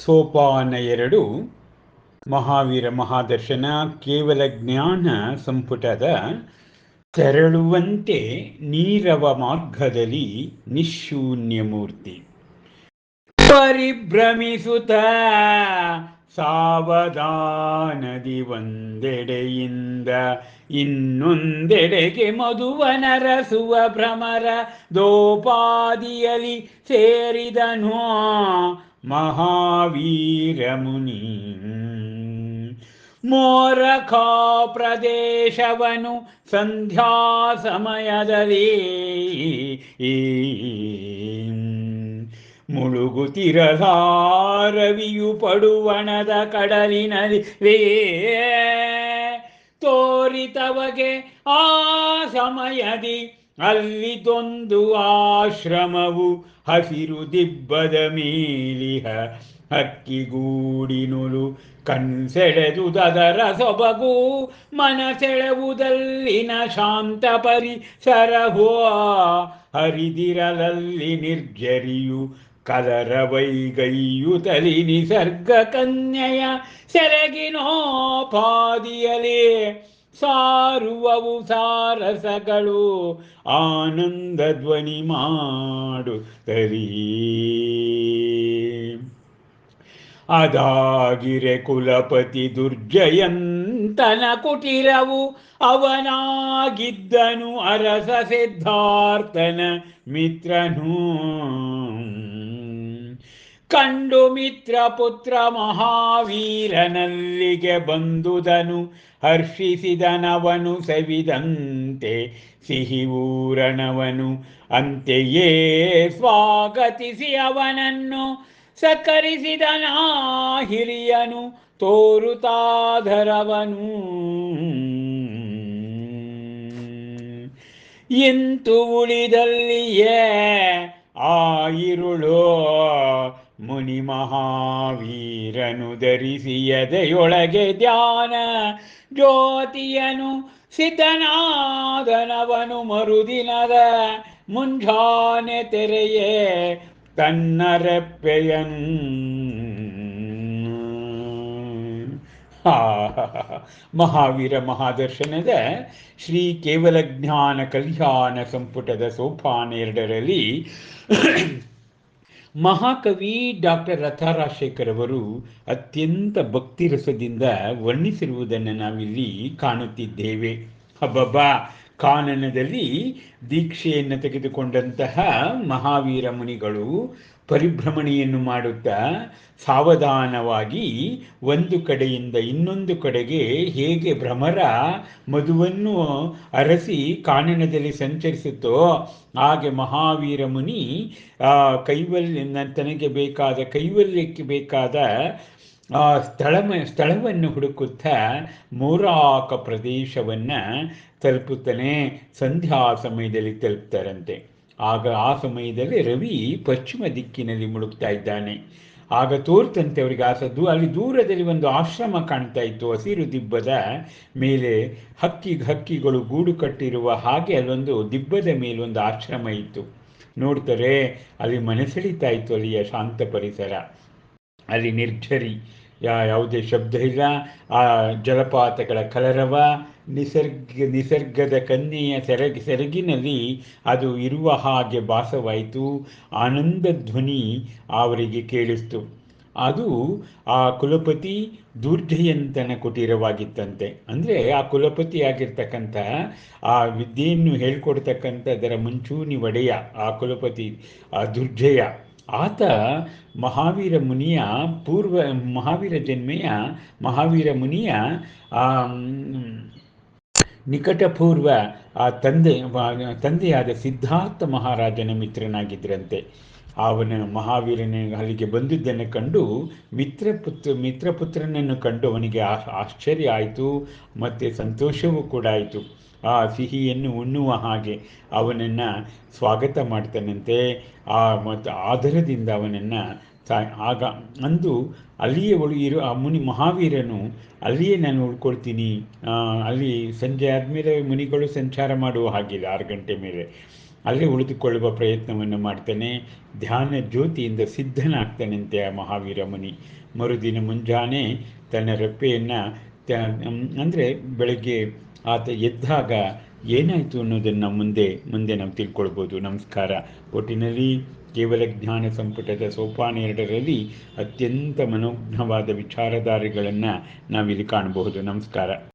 ಸೋಪಾನ ಎರಡು ಮಹಾವೀರ ಮಹಾದರ್ಶನ ಕೇವಲ ಜ್ಞಾನ ಸಂಪುಟದ ತೆರಳುವಂತೆ ನೀರವ ಮಾರ್ಗದಲ್ಲಿ ನಿಶೂನ್ಯ ಮೂರ್ತಿ ಪರಿಭ್ರಮಿಸುತ್ತ ಸಾವಧಾನದಿ ಒಂದೆಡೆಯಿಂದ ಇನ್ನೊಂದೆಡೆಗೆ ಮಧುವನರಸುವ ಭ್ರಮರ ದೋಪಾದಿಯಲ್ಲಿ ಸೇರಿದನು ಮಹಾವೀರ ಮುನಿ. ಮೋರಖಾ ಪ್ರದೇಶವನು ಸಂಧ್ಯಾ ಸಮಯದಲ್ಲಿ ಮುಳುಗುತ್ತಿರಲಾರವಿಯು ಪಡುವಣದ ಕಡಲಿನಲ್ಲಿ ತೋರಿತವಗೆ ಆ ಸಮಯದಿ ಅಲ್ಲಿದೊಂದು ಆಶ್ರಮವು ಹಸಿರು ದಿಬ್ಬದ ಮೇಲಿಹ ಹಕ್ಕಿಗೂಡಿನುಲು ಕಣ್ಸೆಳೆದುದರ ಸೊಬಗು ಮನಸೆಳೆವುದಲ್ಲಿನ ಶಾಂತ ಪರಿಸರವೋ ಹರಿದಿರಲಲ್ಲಿ ನಿರ್ಜರಿಯು ಕಲರ ವೈಗೈಯುತಲಿ ನಿಸರ್ಗ ಕನ್ಯೆಯ ಸೆರಗಿನೋಪಾದಿಯಲೇ ಸಾರುವವು ಸಾರಸಗಳು ಆನಂದ ಧ್ವನಿ ಮಾಡುತ್ತಲೀ. ಅದಾಗಿರೆ ಕುಲಪತಿ ದುರ್ಜಯಂತನ ಕುಟಿರವು ಅವನಾಗಿದ್ದನು ಅರಸ ಸಿದ್ಧಾರ್ಥನ ಮಿತ್ರನು. ಕಂಡು ಮಿತ್ರ ಪುತ್ರ ಮಹಾವೀರನಲ್ಲಿಗೆ ಬಂದುದನು. ಹರ್ಷಿಸಿದನವನು ಸವಿದಂತೆ ಸಿಹಿ ಊರಣವನು ಅಂತೆಯೇ ಸ್ವಾಗತಿಸಿ ಅವನನ್ನು. ಸಕರಿಸಿದನ ಹಿರಿಯನು ತೋರುತಾಧರವನು ಇಂತು ಉಳಿದಲ್ಲಿಯೇ, ಆ ಮುನಿ ಮಹಾವೀರನು ಧರಿಸಿ ಎದೆಯೊಳಗೆ ಧ್ಯಾನ, ಜ್ಯೋತಿಯನು ಸಿದ್ಧನಾದನವನು ಮರುದಿನದ ಮುಂಜಾನೆ ತೆರೆಯೇ ತನ್ನ ರೆಪ್ಪೆಯನು ಮಹಾವೀರ ಮಹಾದರ್ಶನದ ಶ್ರೀ ಕೇವಲ ಜ್ಞಾನ ಕಲ್ಯಾಣ ಸಂಪುಟದ ಸೋಪಾನ ಎರಡರಲ್ಲಿ ಮಹಾಕವಿ ಡಾಕ್ಟರ್ ರಥಾರಾಶೇಖರ್ ಅವರು ಅತ್ಯಂತ ಭಕ್ತಿ ರಸದಿಂದ ವರ್ಣಿಸಿರುವುದನ್ನು ನಾವಿಲ್ಲಿ ಕಾಣುತ್ತಿದ್ದೇವೆ. ಹಬ್ಬಬ್ಬಾ ಕಾನನದಲ್ಲಿ ದೀಕ್ಷೆಯನ್ನು ತೆಗೆದುಕೊಂಡಂತಹ ಮಹಾವೀರ ಮುನಿಗಳು ಪರಿಭ್ರಮಣೆಯನ್ನು ಮಾಡುತ್ತಾ ಸಾವಧಾನವಾಗಿ ಒಂದು ಕಡೆಯಿಂದ ಇನ್ನೊಂದು ಕಡೆಗೆ ಹೇಗೆ ಭ್ರಮರ ಮಧುವನ್ನು ಅರಸಿ ಕಾನನದಲ್ಲಿ ಸಂಚರಿಸುತ್ತೋ ಹಾಗೆ ಮಹಾವೀರ ಮುನಿ ಕೈವಲ್ಯ ತನಗೆ ಬೇಕಾದ ಕೈವಲ್ಯಕ್ಕೆ ಬೇಕಾದ ಸ್ಥಳ ಸ್ಥಳವನ್ನು ಹುಡುಕುತ್ತಾ ಮೂರಾಕ ಪ್ರದೇಶವನ್ನು ತಲುಪುತ್ತಾನೆ. ಸಂಧ್ಯಾ ಸಮಯದಲ್ಲಿ ತಲುಪ್ತಾರಂತೆ. ಆಗ ಆ ಸಮಯದಲ್ಲಿ ರವಿ ಪಶ್ಚಿಮ ದಿಕ್ಕಿನಲ್ಲಿ ಮುಳುಗ್ತಾ ಇದ್ದಾನೆ. ಆಗ ತೋರ್ತಂತೆ ಅವರಿಗೆ ಆಸದ್ದು, ಅಲ್ಲಿ ದೂರದಲ್ಲಿ ಒಂದು ಆಶ್ರಮ ಕಾಣ್ತಾ ಇತ್ತು. ಹಸಿರು ದಿಬ್ಬದ ಮೇಲೆ ಹಕ್ಕಿ ಹಕ್ಕಿಗಳು ಗೂಡು ಕಟ್ಟಿರುವ ಹಾಗೆ ಅಲ್ಲೊಂದು ದಿಬ್ಬದ ಮೇಲೆ ಒಂದು ಆಶ್ರಮ ಇತ್ತು. ನೋಡ್ತಾರೆ, ಅಲ್ಲಿ ಮನಸೆಳಿತಾ ಇತ್ತು ಅಲ್ಲಿಯ ಶಾಂತ ಪರಿಸರ. ಅಲ್ಲಿ ನಿರ್ಜರಿ ಯಾವುದೇ ಶಬ್ದ ಇಲ್ಲ. ಆ ಜಲಪಾತಗಳ ಕಲರವ ನಿಸರ್ಗ, ನಿಸರ್ಗದ ಕನ್ನೆಯ ಸೆರಗಿ, ಸೆರಗಿನಲ್ಲಿ ಅದು ಇರುವ ಹಾಗೆ ಭಾಸವಾಯಿತು. ಆನಂದ ಧ್ವನಿ ಅವರಿಗೆ ಕೇಳಿಸ್ತು. ಅದು ಆ ಕುಲಪತಿ ದುರ್ಜಯಂತನ ಕುಟೀರವಾಗಿತ್ತಂತೆ. ಅಂದರೆ ಆ ಕುಲಪತಿ ಆಗಿರ್ತಕ್ಕಂಥ, ಆ ವಿದ್ಯೆಯನ್ನು ಹೇಳ್ಕೊಡ್ತಕ್ಕಂಥ ಅದರ ಮುಂಚೂಣಿ ಒಡೆಯ ಆ ಕುಲಪತಿ, ಆ ದುರ್ಜಯ. ಆತ ಮಹಾವೀರ ಮುನಿಯ ಪೂರ್ವ, ಮಹಾವೀರ ಜನ್ಮೆಯ ಮಹಾವೀರ ಮುನಿಯ ನಿಕಟಪೂರ್ವ ಆ ತಂದೆ ತಂದೆಯಾದ ಸಿದ್ಧಾರ್ಥ ಮಹಾರಾಜನ ಮಿತ್ರನಾಗಿದ್ದರಂತೆ ಅವನ ಮಹಾವೀರನ ಅಲ್ಲಿಗೆ ಬಂದಿದ್ದನ್ನು ಕಂಡು ಮಿತ್ರಪುತ್ರ ಮಿತ್ರಪುತ್ರನನ್ನು ಕಂಡು ಅವನಿಗೆ ಆಶ್ಚರ್ಯ ಆಯಿತು, ಮತ್ತು ಸಂತೋಷವೂ ಕೂಡ ಆಯಿತು. ಆ ಸಿಹಿಯನ್ನು ಉಣ್ಣುವ ಹಾಗೆ ಅವನನ್ನು ಸ್ವಾಗತ ಮಾಡ್ತಾನಂತೆ. ಆ ಮತ್ತು ಆಧಾರದಿಂದ ಅವನನ್ನು ಆಗ ಅಂದು ಅಲ್ಲಿಯೇ ಉಳಿ ಇರೋ, ಆ ಮುನಿ ಮಹಾವೀರನು ಅಲ್ಲಿಯೇ ನಾನು ಉಳ್ಕೊಳ್ತೀನಿ. ಅಲ್ಲಿ ಸಂಜೆ ಆದಮೇಲೆ ಮುನಿಗಳು ಸಂಚಾರ ಮಾಡುವ ಹಾಗಿಲ್ಲ, ಆರು ಗಂಟೆ ಮೇಲೆ. ಅಲ್ಲೇ ಉಳಿದುಕೊಳ್ಳುವ ಪ್ರಯತ್ನವನ್ನು ಮಾಡ್ತಾನೆ. ಧ್ಯಾನ ಜ್ಯೋತಿಯಿಂದ ಸಿದ್ಧನಾಗ್ತಾನಂತೆ ಆ ಮಹಾವೀರ ಮುನಿ ಮರುದಿನ ಮುಂಜಾನೆ ತನ್ನ ರೆಪ್ಪೆಯನ್ನು ಅಂದರೆ ಬೆಳಗ್ಗೆ ಆತ ಎದ್ದಾಗ ಏನಾಯಿತು ಅನ್ನೋದನ್ನು ಮುಂದೆ ಮುಂದೆ ನಾವು ತಿಳ್ಕೊಳ್ಬೋದು. ನಮಸ್ಕಾರ. ಒಟ್ಟಿನಲ್ಲಿ ಕೇವಲ ಜ್ಞಾನ ಸಂಪುಟದ ಸೋಪಾನ ಎರಡರಲ್ಲಿ ಅತ್ಯಂತ ಮನೋಜ್ಞವಾದ ವಿಚಾರಧಾರೆಗಳನ್ನು ನಾವಿಲ್ಲಿ ಕಾಣಬಹುದು. ನಮಸ್ಕಾರ.